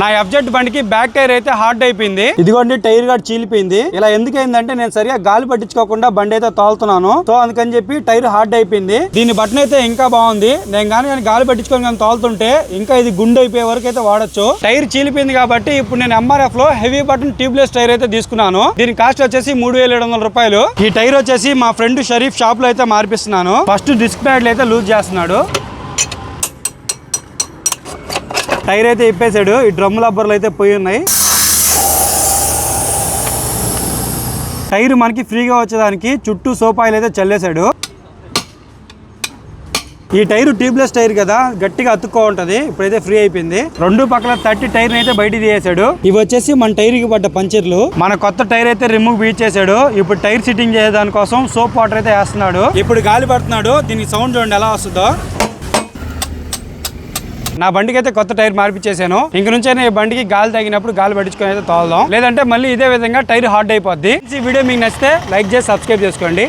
నా ఎఫ్జెడ్ బండికి back tyre అయితే హార్డ్ అయిపోయింది. ఇదిగోండి టైర్ గార్డ్ చీలిపోయింది. ఇలా ఎందుకైందంటే నేను సరిగా గాలి పట్టించుకోకుండా బండి అయితే తోలుతున్నాను. సో అందుకని చెప్పి టైర్ హార్డ్ అయిపోయింది. దీని బటన్ అయితే ఇంకా బాగుంది. నేను కానీ కానీ గాలి పట్టించుకొని కానీ తోలుతుంటే ఇంకా ఇది గుండె అయిపోయే వరకు అయితే వాడచ్చు. టైర్ చీలిపోయింది కాబట్టి ఇప్పుడు నేను ఎంఆర్ఎఫ్లో హెవీ బటన్ ట్యూబ్లెస్ టైర్ అయితే తీసుకున్నాను. దీని కాస్ట్ వచ్చేసి మూడు వేల ఏడు వందల రూపాయలు. ఈ టైర్ వచ్చేసి మా ఫ్రెండ్ షరీఫ్ షాప్లో అయితే మార్పిస్తున్నాను. ఫస్ట్ డిస్క్ ప్యాడ్లు అయితే లూజ్ చేస్తున్నాడు. టైర్ అయితే ఇప్పేశాడు. ఈ డ్రమ్ లబ్బర్లు అయితే పోయి ఉన్నాయి. టైర్ మనకి ఫ్రీగా వచ్చేదానికి చుట్టూ సోప్ అయితే చల్లేశాడు. ఈ టైర్ ట్యూబ్లెస్ టైర్ కదా గట్టిగా అతుక్కో ఉంటది. ఇప్పుడైతే ఫ్రీ అయిపోయింది. రెండు పక్కల థర్టీ టైర్ అయితే బయట తీసేశాడు. ఇవి వచ్చేసి మన టైర్కి పడ్డ పంచర్లు. మన కొత్త టైర్ అయితే రిమూవ్ చేసాడు ఇప్పుడు టైర్ సిట్టింగ్ చేసే దానికోసం సోప్ వాటర్ అయితే వేస్తున్నాడు. ఇప్పుడు గాలి పడుతున్నాడు. దీనికి సౌండ్ చూడండి ఎలా వస్తుందో. నా బండికి అయితే కొత్త టైర్ మార్పిచ్చేసాను. ఇంక నుంచి ఈ బండికి గాలి తగినప్పుడు గాలి పట్టించుకొని అయితే తోలదాం. లేదంటే మళ్ళీ ఇదే విధంగా టైర్ హార్డ్ అయిపోద్ది. ఈ వీడియో మీకు నచ్చితే లైక్ చేసి సబ్స్క్రైబ్ చేసుకోండి.